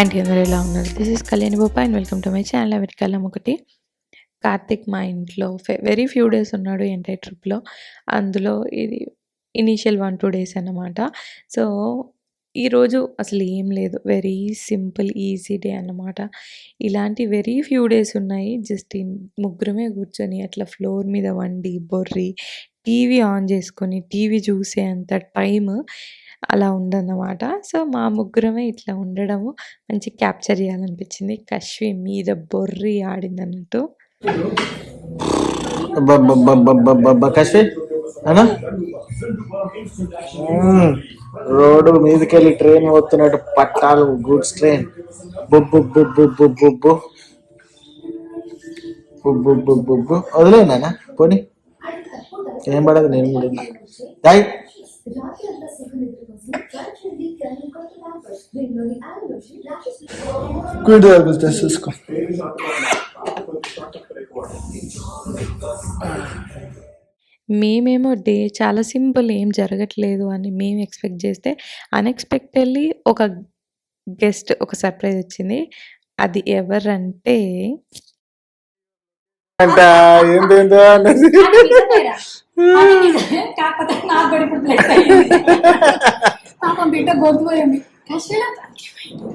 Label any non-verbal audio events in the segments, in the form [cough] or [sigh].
And అందరూ ఎలా ఉన్నారు? This is Kalyani Boppa and welcome to my channel అమెరికాలో ఒకటి కార్తిక్ మా ఇంట్లో వెరీ ఫ్యూ డేస్ ఉన్నాడు ఎంటైర్ ట్రిప్లో అందులో ఇది ఇనీషియల్ వన్ టూ డేస్ అన్నమాట. సో ఈరోజు అసలు ఏం లేదు. వెరీ సింపుల్ ఈజీ డే అన్నమాట. ఇలాంటి వెరీ ఫ్యూ డేస్ ఉన్నాయి. జస్ట్ ముగ్గురమే కూర్చొని అట్లా ఫ్లోర్ మీద వండి బొర్రి టీవీ ఆన్ చేసుకొని టీవీ చూసే అంత టైం అలా ఉందన్నమాట. సో మా ముగ్గురమే ఇట్లా ఉండడము మంచి క్యాప్చర్ చేయాలనిపించింది. కశ్వి మీద బొర్రి ఆడింది అన్నట్టు కసి అనా రోడ్డు మీదకెళ్ళి ట్రైన్ పోతున్నట్టు పట్టాలు గూడ్స్ ట్రైన్. బొబ్బు బొబ్బు బొబ్బు బొబ్బు. బొబ్బు బొబ్బు వదిలేనా పోనీ. ఏం పడదు నేను కూడా దాయ్ గుడ్ డ్రెస్ చూసుకో మేమేమో డే చాలా సింపుల్ ఏం జరగట్లేదు అని మేము ఎక్స్పెక్ట్ చేస్తే అన్ఎక్స్పెక్టెడ్లీ ఒక గెస్ట్ ఒక సర్ప్రైజ్ వచ్చింది. అది ఎవరంటే అంట ఏంటేంటో అన్నది? కాకపోతే నాకు బిడ్డ గొంతుపోయింది కష్టం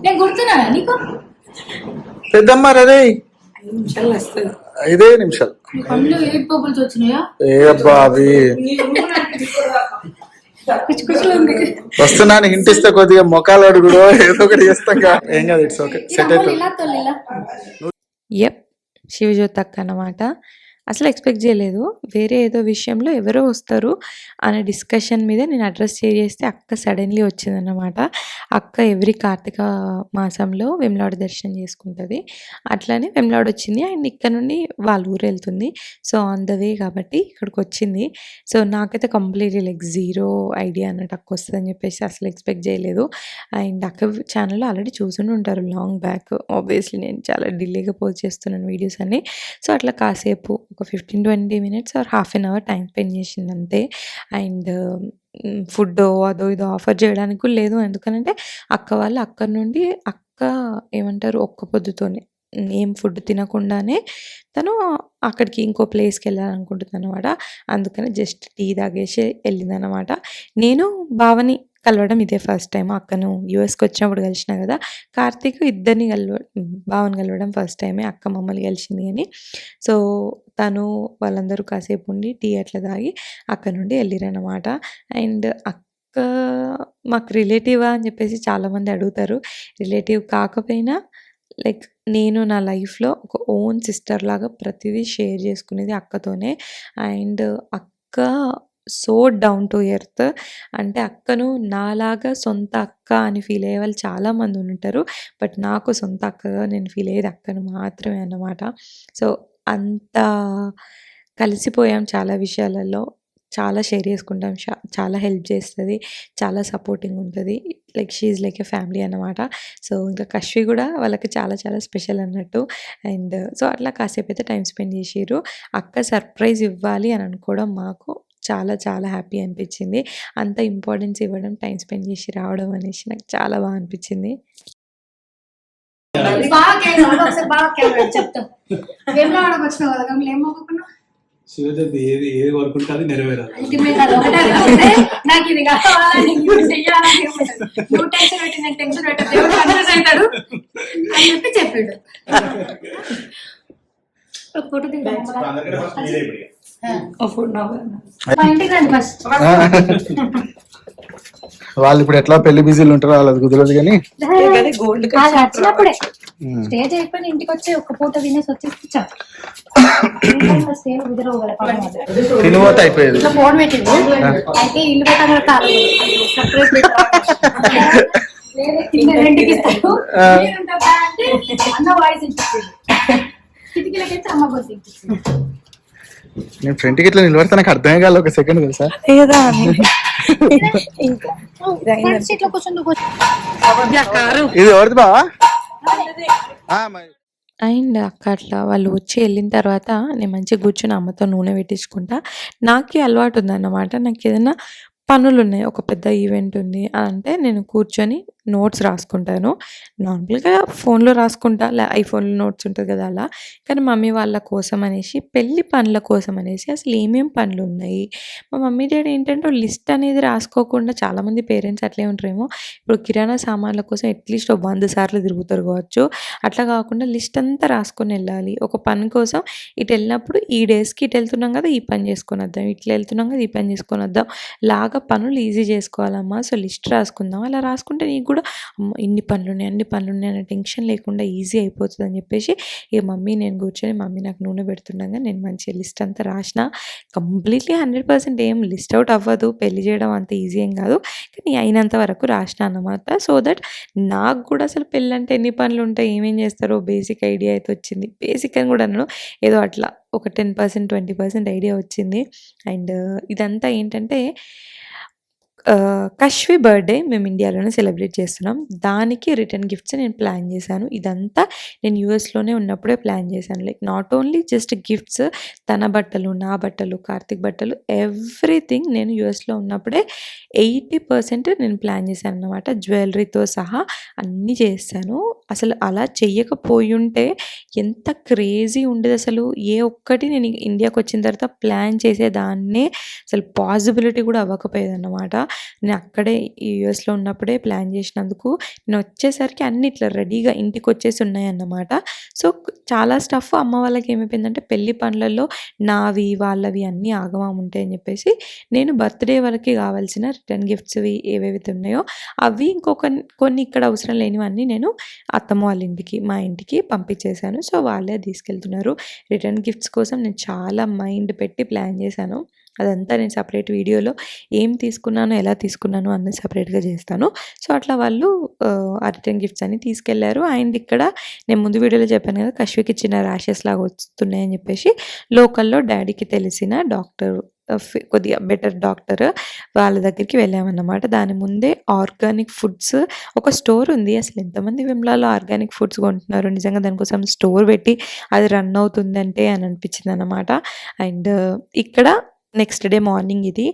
నేను గుర్తున్నానా నీకు? పెద్దమ్మ రే ఐదు నిమిషాలు. ఏ వచ్చినాయా? అబ్బా అవి వస్తున్నాను హింట్ ఇస్తే కొద్దిగా మొఖాలు అడుగుడు ఏదో ఒకటి చేస్తాం కదా. ఏం కాదు ఇట్స్ ఓకే సెట్ అవుతుంది యప్ శివజ్యోతి అక్క అన్నమాట. అసలు ఎక్స్పెక్ట్ చేయలేదు. వేరే ఏదో విషయంలో ఎవరో వస్తారు అనే డిస్కషన్ మీద నేను అడ్రస్ షేర్ చేస్తే అక్క సడన్లీ వచ్చిందన్నమాట. అక్క ఎవ్రీ కార్తీక మాసంలో వెమ్లాడ దర్శనం చేసుకుంటుంది. అట్లానే వెమ్లాడ వచ్చింది. అండ్ ఇక్కడ నుండి వాళ్ళ ఊరు వెళ్తుంది. సో ఆన్ ద వే కాబట్టి ఇక్కడికి వచ్చింది. సో నాకైతే కంప్లీట్లీ లైక్ జీరో ఐడియా అన్నట్టు అక్క వస్తుందని చెప్పేసి అసలు ఎక్స్పెక్ట్ చేయలేదు. అండ్ అక్క ఛానల్లో ఆల్రెడీ చూసుండి ఉంటారు లాంగ్ బ్యాక్. ఆబ్వియస్లీ నేను చాలా డిలేగా పోస్ట్ చేస్తున్నాను వీడియోస్ అన్ని. సో అట్లా కాసేపు ఒక fifteen twenty minutes or half an hour time spend చేసింది అంతే అండ్ ఫుడ్ అదో ఇదో ఆఫర్ చేయడానికి కూడా లేదు. ఎందుకనంటే అక్క వాళ్ళు అక్కడ నుండి అక్క ఏమంటారు ఒక్క పొద్దుతోనే ఏం ఫుడ్ తినకుండానే తను అక్కడికి ఇంకో ప్లేస్కి వెళ్ళాలనుకుంటుంది అనమాట అందుకని జస్ట్ టీ తాగేసి వెళ్ళిందనమాట నేను భావని కలవడం ఇదే ఫస్ట్ టైం అక్కను యూఎస్కి వచ్చినప్పుడు కలిసిన కదా కార్తీక్ ఇద్దరిని కలవ భావన్ కలవడం ఫస్ట్ టైమే. అక్క మమ్మల్ని కలిసింది అని. సో తను వాళ్ళందరూ కాసేపు ఉండి టీ అట్లా తాగి అక్కడ నుండి వెళ్ళిరనమాట అండ్ అక్క మాకు రిలేటివా అని చెప్పేసి చాలామంది అడుగుతారు. రిలేటివ్ కాకపోయినా లైక్ నేను నా లైఫ్లో ఒక ఓన్ సిస్టర్ లాగా ప్రతిదీ షేర్ చేసుకునేది అక్కతోనే. అండ్ అక్క సో డౌన్ టు ఎర్త్. అంటే అక్కను నాలాగా సొంత అక్క అని ఫీల్ అయ్యే వాళ్ళు చాలామంది ఉంటారు. బట్ నాకు సొంత అక్కగా నేను ఫీల్ అయ్యేది అక్కను మాత్రమే అన్నమాట. సో అంత కలిసిపోయాం చాలా విషయాలలో. చాలా షేర్ చేసుకుంటాం. షా- చాలా హెల్ప్ చేస్తుంది. చాలా సపోర్టింగ్ ఉంటుంది. Like she like a family అన్నమాట. సో ఇంకా కశ్వి కూడా వాళ్ళకి చాలా చాలా స్పెషల్ అన్నట్టు. అండ్ సో అట్లా కాసేపు అయితే టైం స్పెండ్ చేసిర్రు. అక్క సర్ప్రైజ్ ఇవ్వాలి అని అనుకోవడం మాకు చాలా చాలా హ్యాపీ అనిపించింది. అంత ఇంపార్టెన్స్ ఇవ్వడం టైం స్పెండ్ చేసి రావడం అనేసి నాకు చాలా బాగా అనిపించింది. శివజయంతి ఏది ఏది నెరవేరాలి. నాకు ఇది కావాలని. నువ్వు టెన్షన్ పెట్టి నేను టెన్షన్ దేవుడు కన్ఫ్యూజ్ అవుతాడు అని చెప్పి చెప్పాడు. [laughs] ఒక ఫోటో [laughs] వాళ్ళు ఇప్పుడు ఎట్లా పెళ్ళి బిజీలు ఉంటారో వాళ్ళది కుదరదు కానీ. వచ్చినప్పుడే. స్టేజ్ అయిపోయి ఇంటికి వచ్చి ఒక పూట తినేసి వచ్చేసి చాలు స్టేజ్ కుదరవు కదా పాపం వాళ్ళు. [coughs] తినిపోతే అయిపోయేది. ఇట్లా ఫోన్ పెట్టింది. అయితే ఇల్లు పెట్టాలి కాదు [laughs] అన్న వాయిస్ ఇచ్చింది కిటికీలకైతే అమ్మ నేను ఫ్రంట్కి ఇట్లా నిలబడితే నాకు అర్థమే కాదు ఒక సెకండ్ తెలుసా? ఫ్రంట్ సీట్లో కూర్చొని నువ్వు కూర్చో. ఇది ఎవరిది బావా? ఆ, మరి. అండ్ అక్క అట్లా? వాళ్ళు వచ్చి వెళ్ళిన తర్వాత నేను మంచిగా కూర్చొని అమ్మతో నూనె పెట్టించుకుంటా. నాకే అలవాటు ఉందన్నమాట. నాకు ఏదైనా పనులున్నాయి. ఒక పెద్ద ఈవెంట్ ఉంది అని అంటే నేను కూర్చొని నోట్స్ రాసుకుంటాను. నార్మల్‌గా ఫోన్‌లో రాసుకుంటా. లే ఐఫోన్‌లో నోట్స్ ఉంటుంది కదా! అలా. కానీ మమ్మీ వాళ్ళ కోసం అనేసి పెళ్ళి పనుల కోసం అనేసి అసలు ఏమేమి పనులు ఉన్నాయి మా మమ్మీ, డాడీ ఏంటంటే లిస్ట్ అనేది రాసుకోకుండా చాలామంది పేరెంట్స్ అట్లే ఉంటారేమో. ఇప్పుడు కిరాణా సామాన్ల కోసం అట్‌లీస్ట్ ఒక వంద సార్లు తిరుగుతారు కావచ్చు. అట్లా కాకుండా లిస్ట్ అంతా రాసుకొని వెళ్ళాలి ఒక పని కోసం ఇటు వెళ్ళినప్పుడు ఈ డేస్‌కి ఇటు వెళ్తున్నాం కదా! ఈ పని చేసుకొని వద్దాం ఇట్లా వెళ్తున్నాం కదా! ఈ పని చేసుకొని వద్దాం లాగా పనులు ఈజీ చేసుకోవాలమ్మా. సో, లిస్ట్ రాసుకుందాం. అలా రాసుకుంటే నీకు కూడా ఇన్ని పనులు ఉన్నాయి అన్ని పనులు ఉన్నాయి అనే టెన్షన్ లేకుండా ఈజీ అయిపోతుంది అని చెప్పేసి ఇక మమ్మీ నేను కూర్చొని మమ్మీ నాకు నూనె పెడుతుండగా నేను మంచిగా లిస్ట్ అంతా రాసిన. కంప్లీట్‌లీ 100% ఏం లిస్ట్ అవుట్ అవ్వదు. పెళ్ళి చేయడం అంత ఈజీ ఏం కాదు. కానీ అయినంత వరకు రాసిన అన్నమాట. సో దట్ నాకు కూడా అసలు పెళ్ళంటే ఎన్ని పనులు ఉంటాయి ఏమేం చేస్తారో బేసిక్ ఐడియా అయితే వచ్చింది. బేసిక్ అని కూడా అన్నాను ఏదో అట్లా ఒక 10%, 20% ఐడియా వచ్చింది. అండ్ ఇదంతా ఏంటంటే కష్వి కశ్వి బర్త్‌డే మేము ఇండియాలోనే సెలబ్రేట్ చేస్తున్నాం. దానికి రిటర్న్ గిఫ్ట్స్ నేను ప్లాన్ చేశాను. ఇదంతా నేను యూఎస్‌లోనే ఉన్నప్పుడే ప్లాన్ చేశాను. Like not only just gifts తన బట్టలు, నా బట్టలు, కార్తీక్ బట్టలు ఎవ్రీథింగ్ నేను యూఎస్‌లో ఉన్నప్పుడే 80% నేను ప్లాన్ చేశాను అనమాట జ్యువెలరీతో సహా అన్నీ చేశాను. అసలు అలా చెయ్యకపోయుంటే ఎంత క్రేజీ ఉండేది అసలు ఏ ఒక్కటి నేను ఇండియాకి వచ్చిన తర్వాత ప్లాన్ చేసేదాన్నే అసలు పాసిబిలిటీ కూడా అవ్వకపోయేదన్నమాట. నేను అక్కడే యూఎస్‌లో ఉన్నప్పుడే ప్లాన్ చేసినందుకు నేను వచ్చేసరికి అన్ని ఇట్లా రెడీగా ఇంటికొచ్చేసి ఉన్నాయన్నమాట. సో, చాలా స్టఫ్ అమ్మ వాళ్ళకి ఏమైపోయిందంటే పెళ్ళి పనులలో నావి, వాళ్ళవి అన్నీ ఆగమం ఉంటాయని చెప్పేసి నేను బర్త్‌డే వరకు కావాల్సిన రిటర్న్ గిఫ్ట్స్‌వి ఏవేవి ఉన్నాయో అవి ఇంకొక కొన్ని ఇక్కడ అవసరం లేనివన్నీ నేను అత్తమ్మ వాళ్ళ ఇంటికి, మా ఇంటికి పంపించేశాను. సో, వాళ్ళే తీసుకెళ్తున్నారు. రిటర్న్ గిఫ్ట్స్ కోసం నేను చాలా మైండ్ పెట్టి ప్లాన్ చేశాను. అదంతా నేను సపరేట్ వీడియోలో ఏం తీసుకున్నానో, ఎలా తీసుకున్నాను అన్నది సపరేట్గా చేస్తాను. సో, అట్లా వాళ్ళు ఆ రిటర్న్ గిఫ్ట్స్ అన్ని తీసుకెళ్ళారు. అండ్ ఇక్కడ నేను ముందు వీడియోలో చెప్పాను కదా! కశ్వికి చిన్న ర్యాషెస్ లాగా వస్తున్నాయని చెప్పేసి లోకల్‌లో డాడీకి తెలిసిన డాక్టర్ కొద్దిగా బెటర్ డాక్టర్ వాళ్ళ దగ్గరికి వెళ్ళామన్నమాట. దాని ముందే ఆర్గానిక్ ఫుడ్స్ ఒక స్టోర్ ఉంది. అసలు ఎంతమంది విమ్లాలో ఆర్గానిక్ ఫుడ్స్ కొంటున్నారు. నిజంగా దానికోసం స్టోర్ పెట్టి అది రన్ అవుతుందంటే అని అనిపించింది అనమాట అండ్ ఇక్కడ నెక్స్ట్ డే మార్నింగ్ ఇది.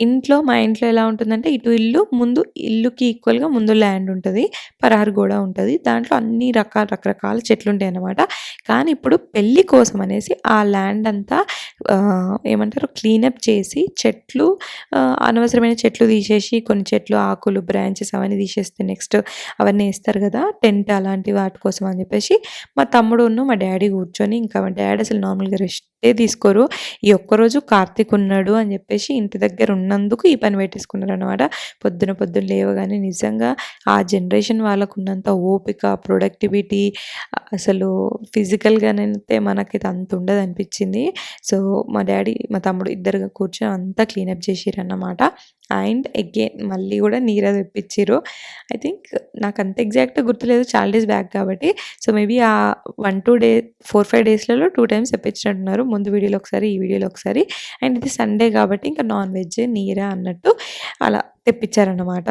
ఇంట్లో మా ఇంట్లో ఎలా ఉంటుందంటే ఇటు ఇల్లు, ముందు ఇల్లుకి ఈక్వల్‌గా ముందు ల్యాండ్ ఉంటుంది పరారు గోడ ఉంటుంది దాంట్లో అన్ని రకాల రకరకాల చెట్లు ఉంటాయి అన్నమాట కానీ ఇప్పుడు పెళ్ళి కోసం అనేసి ఆ ల్యాండ్ అంతా ఏమంటారు క్లీనప్ చేసి చెట్లు అనవసరమైన చెట్లు తీసేసి కొన్ని చెట్లు ఆకులు, బ్రాంచెస్ అవన్నీ తీసేస్తే నెక్స్ట్ అవన్నీ వేస్తారు కదా! టెంట్ అలాంటి వాటి కోసం అని చెప్పేసి మా తమ్ముడును, మా డాడీ కూర్చొని ఇంకా మా డాడీ అసలు నార్మల్‌గా రెస్ట్ తీసుకోరు. ఈ ఒక్కరోజు కార్తీక్ ఉన్నాడు అని చెప్పేసి ఇంటి దగ్గర ఉన్నందుకు ఈ పని పెట్టేసుకున్నారు అనమాట పొద్దున పొద్దున లేవగానే నిజంగా ఆ జనరేషన్ వాళ్ళకు ఉన్నంత ఓపిక, ప్రొడక్టివిటీ అసలు ఫిజికల్‌గానైతే ఇది అంత ఉండదు అనిపించింది సో, మా డాడీ మా తమ్ముడు ఇద్దరుగా కూర్చొని అంతా క్లీనప్ చేసిరన్నమాట అండ్ అగైన్ మళ్ళీ కూడా నీరా తెప్పించారు ఐ థింక్ నాకు అంత ఎగ్జాక్ట్‌గా గుర్తులేదు. చాలా డేస్ బ్యాక్ కాబట్టి. సో, మేబీ ఆ 1, 2 డే 4, 5 డేస్‌లలో టూ టైమ్స్ తెప్పించినట్టున్నారు. ముందు వీడియోలో ఒకసారి, ఈ వీడియోలో ఒకసారి. అండ్ ఇది సండే కాబట్టి ఇంకా నాన్ వెజ్, నీర అన్నట్టు అలా తెప్పించారన్నమాట.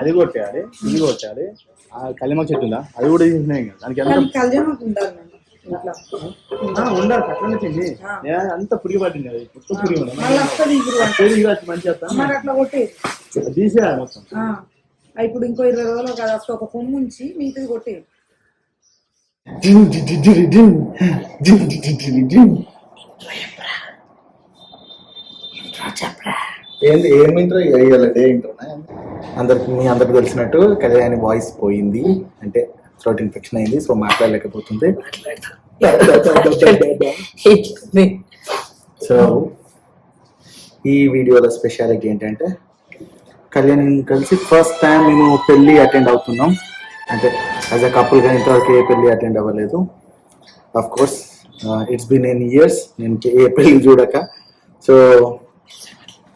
అది కొట్టేయాలి ఇది కొట్టాలి. ఆ కలిమ చెట్టు ఉందా? అది కూడా దానికి అట్లనే అంత పురిగి పట్టింది ఇప్పుడు. పురిగి మరి అట్లా తీసేయాలి మొత్తం. ఇప్పుడు ఇంకో ఇరవై రోజులు అసలు ఒక కొమ్ము ఉంచి మిగతాది కొట్టేది ఏంది ఏం ఇంట్రో ఇంట్రోనా అందరికి మీ అందరికి తెలిసినట్టు కళ్యాణి వాయిస్ పోయింది. అంటే థ్రోట్ ఇన్ఫెక్షన్ అయింది సో మాట్లాడలేకపోతుంది. సో ఈ వీడియోలో స్పెషాలిటీ ఏంటంటే కళ్యాణ్ కలిసి ఫస్ట్ టైం మేము పెళ్ళి అటెండ్ అవుతున్నాం. అంటే యాజ్ అ కపుల్గా ఇంతవరకు ఏ పెళ్ళి అటెండ్ అవ్వలేదు. Of course it's been n years నేను ఏ పెళ్ళి చూడక. So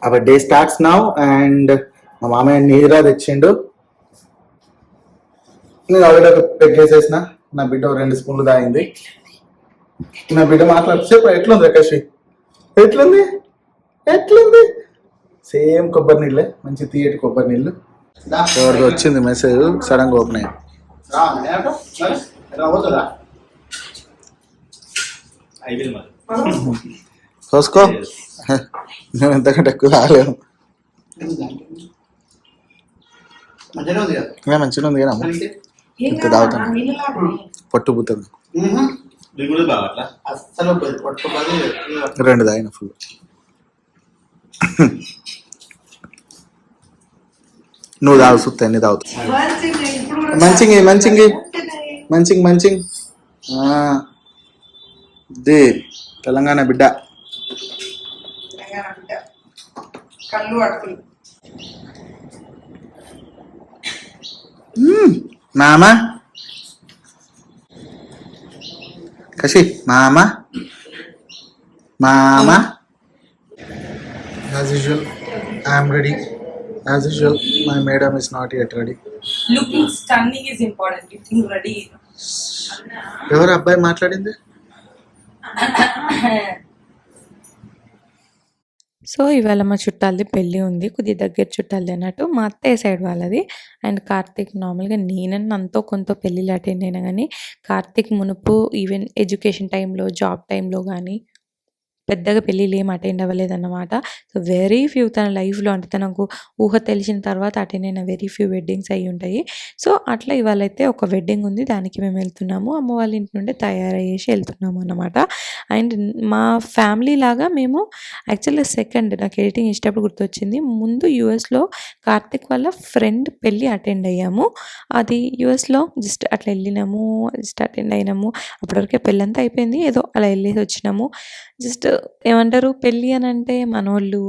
our day starts now and మా మామయ్య నీరా తెచ్చిండు. నేను ఆల్రెడీ ఒక పెగ్ వేసేసిన. నా బిడ్డ ఒక రెండు స్పూన్లు తాగింది. నా బిడ్డ మాట్లాడితే ఎట్లుంది రకాషి? ఎట్లుంది? ఎట్లుంది? సేమ్ కొబ్బరి నీళ్ళే మంచి తీయటి కొబ్బరి నీళ్ళు. ఎవరిది వచ్చింది మెసేజ్ సడన్గా ఓపెన్ అయ్యింది కోసుకో. మేము ఎంతకంటే ఎక్కువ రాలేము మంచిగా ఉంది కదా? ఇంకా మంచిగా ఉంది కదా మనకి ఇంత తాగుతాను పట్టు పుట్టుంది. మీకు కూడా బాగా అట్లా అస్సలు పట్టుకోవాలి రెండు తాగిన ఫుల్. నువ్వు తాగు సుత్తా అన్ని తాగుతావు మంచింగి మంచింగి మంచింగ్. మంచింగ్ ఇది తెలంగాణ బిడ్డ. కళ్ళు అడుగులు మ్మ్. మామ కషి మామ మామ as usual I'm ready as usual my madam is not yet ready looking stunning is important. You think ready? ఎవరు అబ్బాయి మాట్లాడింది [laughs] సో ఇవాళ మా చుట్టాలది పెళ్ళి ఉంది. కొద్ది దగ్గర చుట్టాలది అన్నట్టు. మా అత్తయ్య సైడ్ వాళ్ళది. అండ్ కార్తీక్ నార్మల్గా నేనన్నా అంతో కొంత పెళ్ళిళ్ళు అటెండ్ అయినా కానీ కార్తీక్ మునుపు ఈవెన్ ఎడ్యుకేషన్ టైంలో జాబ్ టైంలో కానీ పెద్దగా పెళ్ళిళ్ళు ఏం అటెండ్ అవ్వలేదన్నమాట. సో వెరీ ఫ్యూ తన లైఫ్లో అంటే తనకు ఊహ తెలిసిన తర్వాత అటెండ్ అయిన వెరీ ఫ్యూ వెడ్డింగ్స్ అయి ఉంటాయి. సో అట్లా ఇవాళ అయితే ఒక వెడ్డింగ్ ఉంది. దానికి మేము వెళ్తున్నాము. అమ్మ వాళ్ళ ఇంటి నుండి తయారయ్యేసి వెళ్తున్నాము అన్నమాట. అండ్ మా ఫ్యామిలీ లాగా మేము యాక్చువల్గా సెకండ్ నాకు ఎడిటింగ్ ఇష్టప్పుడు గుర్తొచ్చింది. ముందు యూఎస్లో కార్తిక్ వాళ్ళ ఫ్రెండ్ పెళ్ళి అటెండ్ అయ్యాము. అది యూఎస్లో జస్ట్ అట్లా వెళ్ళినాము జస్ట్ అటెండ్ అయినాము. అప్పటివరకే పెళ్ళంతా అయిపోయింది. ఏదో అలా వెళ్ళేసి వచ్చినాము. జస్ట్ ఏమంటారు? పెళ్ళి అని అంటే మనోళ్ళు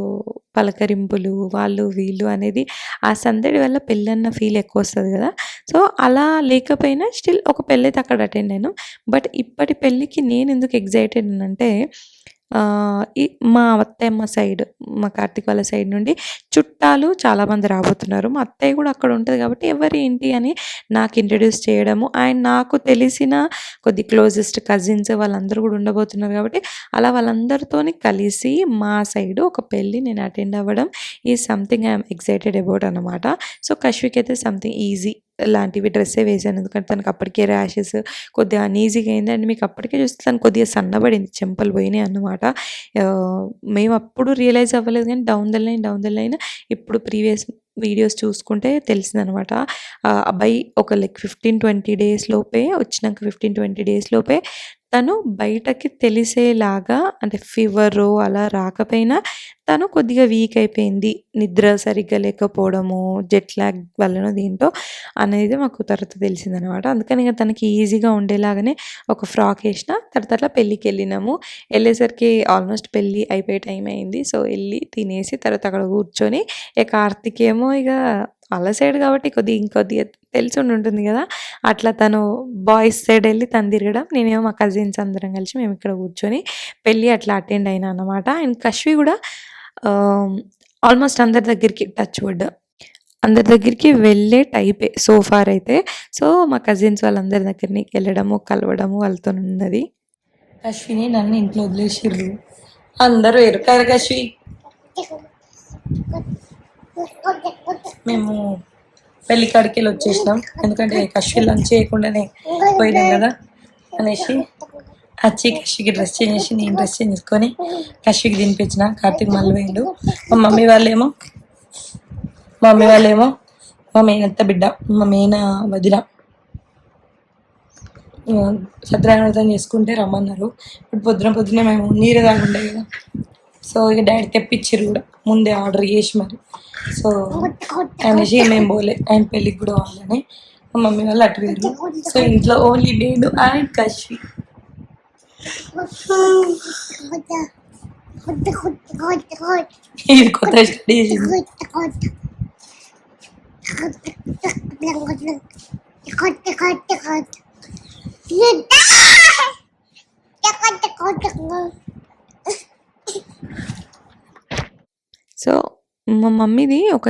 పలకరింపులు వాళ్ళు వీళ్ళు అనేది ఆ సందడి వల్ల పెళ్ళి అన్న ఫీల్ ఎక్కువ వస్తుంది కదా. సో అలా లేకపోయినా స్టిల్ ఒక పెళ్ళి అయితే అక్కడ అటెండ్ అయ్యాను. బట్ ఇప్పటి పెళ్ళికి నేను ఎందుకు ఎగ్జైటెడ్ అంటే ఈ మా అత్తయ్యమ్మ సైడ్ మా కార్తీక్ వాళ్ళ సైడ్ నుండి చుట్టాలు చాలామంది రాబోతున్నారు. మా అత్తయ్య కూడా అక్కడ ఉంటుంది కాబట్టి ఎవరి ఏంటి అని నాకు ఇంట్రడ్యూస్ చేయడము అండ్ నాకు తెలిసిన కొద్ది క్లోజెస్ట్ కజిన్స్ వాళ్ళందరూ కూడా ఉండబోతున్నారు కాబట్టి అలా వాళ్ళందరితోని కలిసి మా సైడ్ ఒక పెళ్ళి నేను అటెండ్ అవ్వడం ఈ సంథింగ్ ఐఎమ్ ఎక్సైటెడ్ అబౌట్ అనమాట సో కశ్విక్ అయితే సంథింగ్ ఈజీ లాంటివి డ్రెస్సే వేసాను ఎందుకంటే తనకు అప్పటికే ర్యాషెస్ కొద్దిగా అన్ఈజీగా అయింది. అండ్ మీకు అప్పటికే చూస్తే తను కొద్దిగా సన్నబడింది. చెంపలు పోయినాయి అన్నమాట. మేము అప్పుడు రియలైజ్ అవ్వలేదు కానీ down the line down the line ఇప్పుడు ప్రీవియస్ వీడియోస్ చూసుకుంటే తెలిసిందనమాట అబ్బాయి ఒక లైక్ ఫిఫ్టీన్ ట్వంటీ డేస్ లోపే వచ్చినాక ఫిఫ్టీన్ ట్వంటీ డేస్ లోపే తను బయటకి తెలిసేలాగా అంటే ఫీవరు అలా రాకపోయినా తను కొద్దిగా వీక్ అయిపోయింది. నిద్ర సరిగ్గా లేకపోవడము జెట్ లాగ్ వల్లనో దీంతో అనేది మాకు తర్వాత తెలిసిందనమాట. అందుకని ఇక తనకి ఈజీగా ఉండేలాగానే ఒక ఫ్రాక్ వేసిన తర్వాత అట్లా పెళ్ళికి వెళ్ళినాము. వెళ్ళేసరికి ఆల్మోస్ట్ పెళ్ళి అయిపోయే టైం అయింది. సో వెళ్ళి తినేసి తర్వాత అక్కడ కూర్చొని ఇక కార్తిక్ ఏమో ఇక వాళ్ళ సైడ్ కాబట్టి కొద్దిగా ఇంకొద్దిగా తెలిసి ఉండి ఉంటుంది కదా. అట్లా తను బాయ్స్ సైడ్ వెళ్ళి తను తిరగడం నేనేమో మా కజిన్స్ అందరం కలిసి మేము ఇక్కడ కూర్చొని పెళ్ళి అట్లా అటెండ్ అయినా అనమాట అండ్ కశ్వి కూడా ఆల్మోస్ట్ అందరి దగ్గరికి టచ్ వుడ్ అందరి దగ్గరికి వెళ్ళే టైపే సో ఫార్ అయితే. సో మా కజిన్స్ వాళ్ళందరి దగ్గరికి వెళ్ళడము కలవడము వాళ్ళతో ఉన్నది. అశ్విని నన్ను ఇంట్లో వదిలేసిర్రు. అందరూ ఎరుకారు అశ్వి. మేము పెళ్ళి కాడికి వెళ్ళి వచ్చేసినాం. ఎందుకంటే కశ్వి లంచ్ చేయకుండానే పోయినాం కదా అనేసి. వచ్చి కశ్వికి డ్రెస్ చేంజ్ చేసి నేను డ్రెస్ చేంజ్ చేసుకొని కశ్వికి తినిపించిన. కార్తీక్ మళ్ళీ పోయిండు. మా మమ్మీ వాళ్ళేమో మా మమ్మీ వాళ్ళేమో మా మేనత్త బిడ్డ మా మేన వదిన. సత్యనారాయణ చేసుకుంటే రమ్మన్నారు. ఇప్పుడు పొద్దున పొద్దున మేము నీరు తాగుండే కదా. సో ఇక డాడీ తెప్పించారు కూడా ముందే ఆర్డర్ చేసి మరి. సో అనేసి మేము పోలే ఆయన పెళ్ళికి కూడా వాళ్ళని మా మమ్మీ వాళ్ళు అటు వేరు సో ఇంట్లో ఓన్లీ నేను అండ్ కశ్వి ఇది కొత్త స్టడీ చేసింది సో మా మమ్మీది ఒక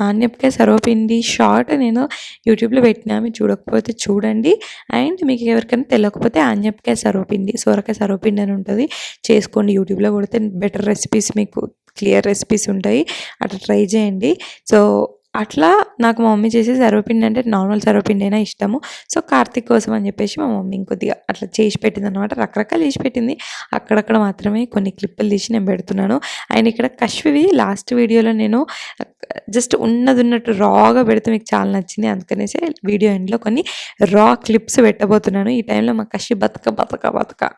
ఆన్యపకాయ సర్వపిండి షార్ట్ నేను యూట్యూబ్లో పెట్టినా మీరు చూడకపోతే చూడండి. అండ్ మీకు ఎవరికైనా తెలియకపోతే ఆన్యపకాయ సర్వపిండి సోరకాయ సర్వపిండి అని ఉంటుంది. చేసుకోండి యూట్యూబ్లో కొడితే బెటర్ రెసిపీస్ మీకు క్లియర్ రెసిపీస్ ఉంటాయి. అట్లా ట్రై చేయండి. సో అట్లా నాకు మా మమ్మీ చేసే సర్వపిండి అంటే నార్మల్ సర్వపిండి అయినా ఇష్టము. సో కార్తీక్ కోసం అని చెప్పేసి మా మమ్మీ ఇంకొద్దిగా అట్లా చేసి పెట్టింది అనమాట రకరకాలు చేసి పెట్టింది. అక్కడక్కడ మాత్రమే కొన్ని క్లిప్పులు తీసి నేను పెడుతున్నాను. అండ్ ఇక్కడ కశ్వివి లాస్ట్ వీడియోలో నేను జస్ట్ ఉన్నది ఉన్నట్టు రాగా పెడితే మీకు చాలా నచ్చింది. అందుకనేసి వీడియో ఎండ్లో కొన్ని రా క్లిప్స్ పెట్టబోతున్నాను. ఈ టైంలో మా కషి బతక బతక బతక.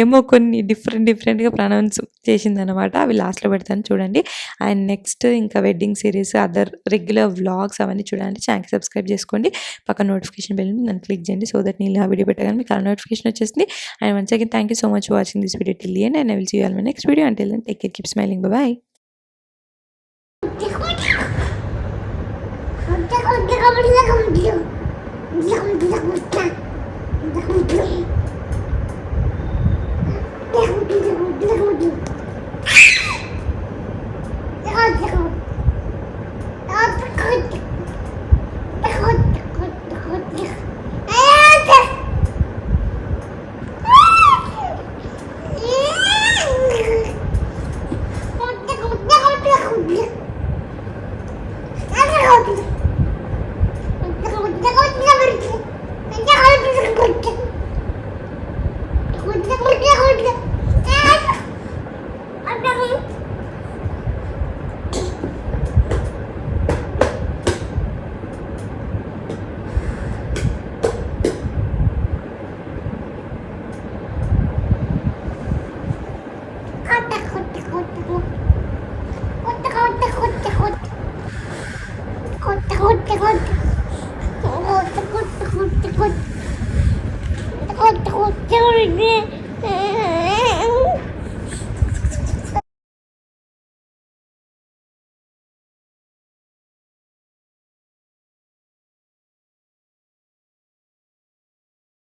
ఏమో కొన్ని డిఫరెంట్ డిఫరెంట్గా ప్రనౌన్స్ చేసిందనమాట అవి లాస్ట్లో పెడతాను చూడండి. అండ్ నెక్స్ట్ ఇంకా wedding series other regular vlogs అవన్నీ చూడండి ఛానల్ సబ్స్క్రైబ్ చేసుకోండి పక్కన నోటిఫికేషన్ బెల్ నన్ను క్లిక్ చేయండి సో దట్ నేను ఆ వీడియో పెట్టగానే మీకు ఆ నోటిఫికేషన్ వచ్చేసింది and once again thank you so much watching this video till and I will see you all my next video until take care keep smiling bye కొట్ట కొట్ట కొట్ట